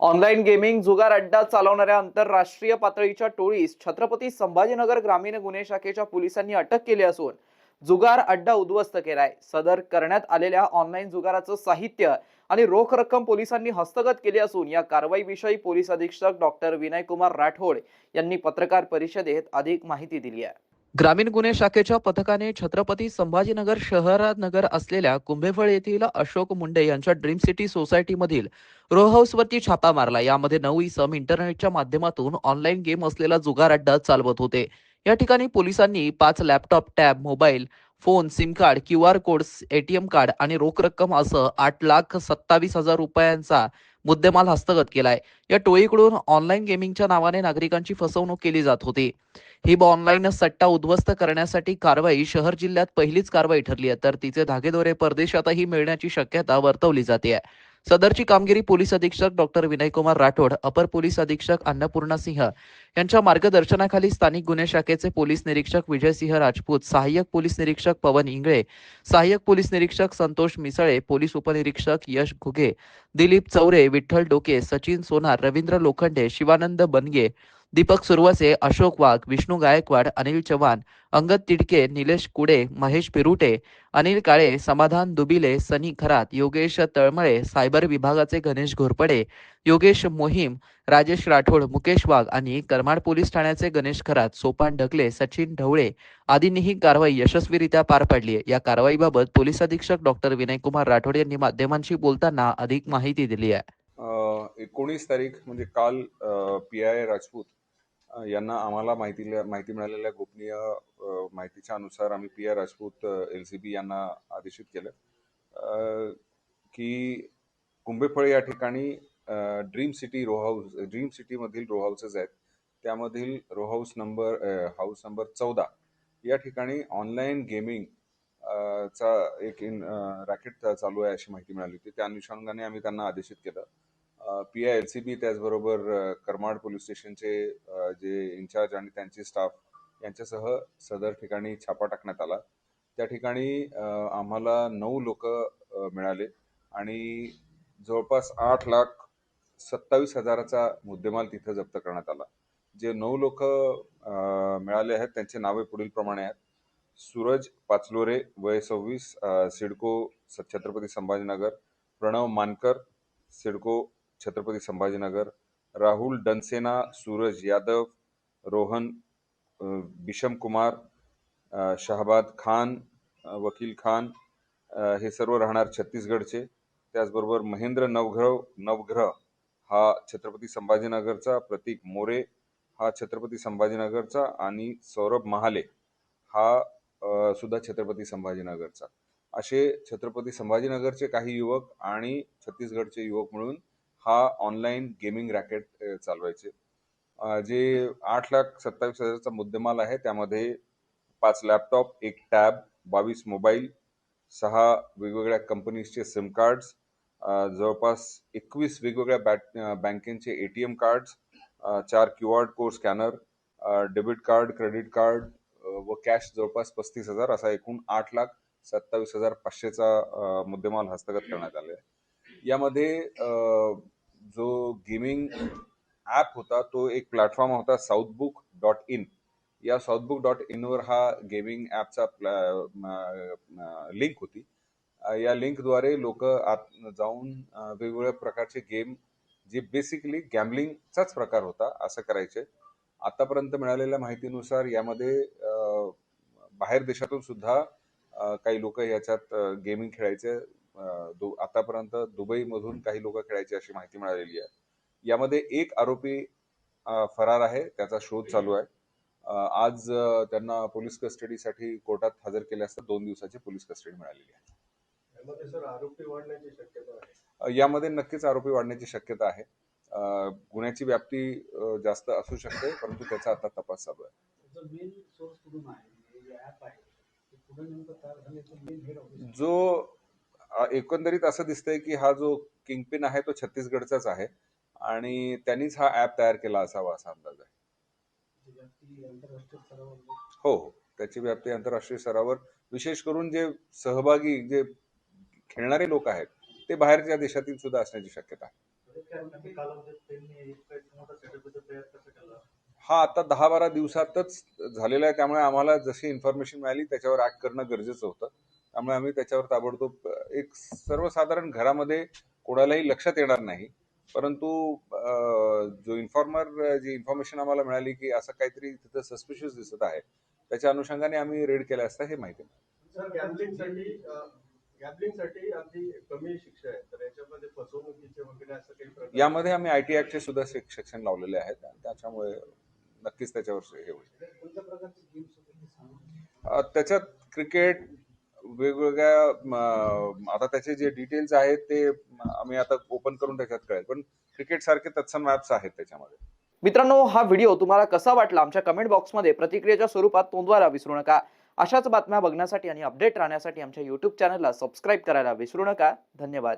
Online gaming जुगार अड्डा चालवणाऱ्या आंतरराष्ट्रीय पातळीच्या टोळीस छत्रपती संभाजीनगर ग्रामीण गुन्हे शाखेच्या पोलिसांनी अटक केली असून जुगार अड्डा उद्ध्वस्त केलाय. सदर करण्यात आलेल्या ऑनलाईन जुगाराचं साहित्य आणि रोख रक्कम पोलिसांनी हस्तगत केली असून या कारवाईविषयी पोलीस अधीक्षक डॉक्टर विनयकुमार राठोड यांनी पत्रकार परिषदेत अधिक माहिती दिली आहे. ग्रामीण गुन्हे शाखेच्या पथकाने छत्रपती संभाजीनगर शहरात नगर असलेल्या कुंभेफळ येथील अशोक मुंडे यांच्या ड्रीम सिटी सोसायटीमधील रो हाऊसवरती छापा मारला. यामध्ये नऊ इसम इंटरनेटच्या माध्यमातून ऑनलाईन गेम असलेला जुगार अड्डा चालवत होते. या ठिकाणी पोलिसांनी पाच laptop tab mobile phone SIM card Q R code ATM card आणि रोख रक्कम असं आठ लाख सत्तावीस हजार रुपयांचा मुद्देमाल हस्तगत केलाय. या टोळीकडून ऑनलाईन गेमिंगच्या नावाने नागरिकांची फसवणूक केली जात होती. ही ऑनलाईन सट्टा उद्ध्वस्त करण्यासाठी कारवाई शहर जिल्ह्यात पहिलीच कारवाई ठरली आहे तर तिचे धागेदोरे परदेशातही मिळण्याची शक्यता वर्तवली जाते सदरची कामगिरी पोलीस अधीक्षक डॉक्टर विनयकुमार राठोड अपर पोलीस अधीक्षक अन्नपूर्णा सिंह यांच्या मार्गदर्शनाखाली स्थानिक गुन्हे शाखेचे पोलीस निरीक्षक विजयसिंह राजपूत सहाय्यक पोलीस निरीक्षक पवन इंगळे सहाय्यक पोलीस निरीक्षक संतोष मिसळे पोलीस उपनिरीक्षक यश घुगे दिलीप चौरे विठ्ठल डोके सचिन सोनार रवींद्र लोखंडे शिवानंद बनगे दीपक सुरवसे अशोक वाघ विष्णू गायकवाड अनिल चव्हाण अंगद तिडके निलेश कुडे महेश पिरुटे अनिल काळे समाधान दुबिले सनी खरात योगेश तळमळे सायबर विभागाचे गणेश घोरपडे योगेश मोहीम राजेश राठोड मुकेश वाघ आणि करमाड पोलीस ठाण्याचे गणेश खरात सोपान ढकले सचिन ढवळे आदींनी ही कारवाई यशस्वीरित्या पार पाडली आहे. या कारवाईबाबत पोलीस अधीक्षक डॉक्टर विनयकुमार राठोड यांनी माध्यमांशी बोलताना अधिक माहिती दिली आहे. एकोणीस तारीख म्हणजे काल पी आय राजपूत यांना आम्हाला माहिती माहिती मिळालेल्या गोपनीय माहितीच्या अनुसार आम्ही P R Rajput L C B यांना आदेशित केलं. की कुंभेफळ या ठिकाणी dream city row house dream सिटीमधील row houses आहेत. त्यामधील row house number house number चौदा या ठिकाणी ऑनलाईन गेमिंग चा एक इन रॅकेट चालू आहे अशी माहिती मिळाली होती. त्या अनुषंगाने आम्ही त्यांना आदेशित केलं. P I L C B त्याचबरोबर करमाड पोलीस स्टेशनचे जे इन्चार्ज आणि त्यांचे स्टाफ यांच्यासह सदर ठिकाणी छापा टाकण्यात आला. त्या ठिकाणी आम्हाला नऊ लोक मिळाले आणि जवळपास आठ लाख सत्तावीस हजाराचा मुद्देमाल तिथं जप्त करण्यात आला. जे नऊ लोक मिळाले आहेत त्यांचे नावे पुढील प्रमाणे आहेत. सूरज पाचलोरे वय सव्वीस सिडको स- छत्रपती संभाजीनगर प्रणव मानकर सिडको छत्रपती संभाजीनगर राहुल डनसेना सूरज यादव रोहन बिशम कुमार अ, खान वकील खान हे सर्व राहणार छत्तीसगडचे. त्याचबरोबर महेंद्र नवग्रह नवग्रह हा छत्रपती संभाजीनगरचा प्रतीक मोरे हा छत्रपती संभाजीनगरचा आणि सौरभ महाले हा सुद्धा छत्रपती संभाजीनगरचा. असे छत्रपती संभाजीनगरचे काही युवक आणि छत्तीसगडचे युवक मिळून हा ऑनलाईन गेमिंग रॅकेट चालवायचे. जे आठ लाख सत्तावीस हजारचा मुद्देमाल आहे त्यामध्ये पाच लॅपटॉप एक टॅब बावीस मोबाईल सहा वेगवेगळ्या कंपनीजचे सिम कार्ड्स जवळपास एकवीस वेगवेगळ्या बॅट बँकेचे ए टी एम कार्ड्स चार Q R code scanner debit card credit card व कॅश जवळपास पस्तीस हजार असा एकूण आठ लाख सत्तावीस हजार पाचशेचा मुद्देमाल हस्तगत करण्यात आले आहे. यामध्ये जो गेमिंग ॲप होता तो एक प्लॅटफॉर्म होता साऊथबुक डॉट इन या साऊथबुक डॉट इनवर हा गेमिंग ॲपचा लिंक होती. अ, या लिंकद्वारे लोक आत जाऊन अ, वेगवेगळ्या प्रकारचे गेम जे बेसिकली गॅम्बलिंगचाच प्रकार होता असं करायचे. आतापर्यंत मिळालेल्या माहितीनुसार यामध्ये अ, बाहेर देशातून सुद्धा अ, काही लोक याच्यात गेमिंग खेळायचे. आतापर्यंत दुबईमधून काही लोक खेळायचे अशी माहिती मिळालेली आहे. यामध्ये एक आरोपी फरार आहे त्याचा शोध चालू आहे. आज त्यांना पोलीस कस्टडीसाठी कोर्टात हजर केले असता दोन दिवसाची पोलीस कस्टडी मिळालेली आहे. यामध्ये नक्कीच आरोपी वाढण्याची शक्यता आहे. गुन्ह्याची व्याप्ती जास्त असू शकते परंतु त्याचा आता तपास चालू आहे. हे जे एकंदरीत असं दिसतंय की हा जो किंगपिन आहे तो छत्तीसगडचाच आहे आणि त्यांनीच हा ऍप तयार केला असावा असा अंदाज आहे. हो हो. त्याची व्याप्ती आंतरराष्ट्रीय स्तरावर. विशेष करून जे सहभागी जे खेळणारे लोक आहेत ते बाहेरच्या देशातील सुद्धा असण्याची शक्यता आहे. हा आता दहा बारा दिवसातच झालेला आहे. त्यामुळे आम्हाला जशी इन्फॉर्मेशन मिळाली त्याच्यावर ऍक्ट करणं गरजेचं होतं. त्यामुळे आम्ही त्याच्यावर ताबडतोब एक सर्वसाधारण घरामध्ये कोणालाही लक्षात येणार नाही. परंतु जो इन्फॉर्मर जी इन्फॉर्मेशन आम्हाला मिळाली की असं काहीतरी तिथं सस्पिशियस दिसत आहे त्याच्या अनुषंगाने आम्ही रेड केल्या असता हे माहिती. यामध्ये आम्ही आय टी ऍक्टचे सुद्धा सेक्शन लावलेले आहेत. आणि त्याच्यामुळे नक्कीच त्याच्यावर हे होईल. त्याच्यात क्रिकेट वेगवेगळ्या आता त्याचे जे डिटेल्स आहेत ते आम्ही आता ओपन करून त्याच्यात कळेल. पण क्रिकेट सारखे तत्सम मॅप्स आहेत त्याच्यामध्ये. मित्रांनो हा व्हिडिओ तुम्हाला कसा वाटला? आमच्या कमेंट बॉक्समध्ये प्रतिक्रियेच्या स्वरूपात नोंदवायला विसरू नका. अशाच बातम्या बघण्यासाठी आणि अपडेट राहण्यासाठी आमच्या युट्यूब चॅनलला सबस्क्राईब करायला विसरू नका. धन्यवाद.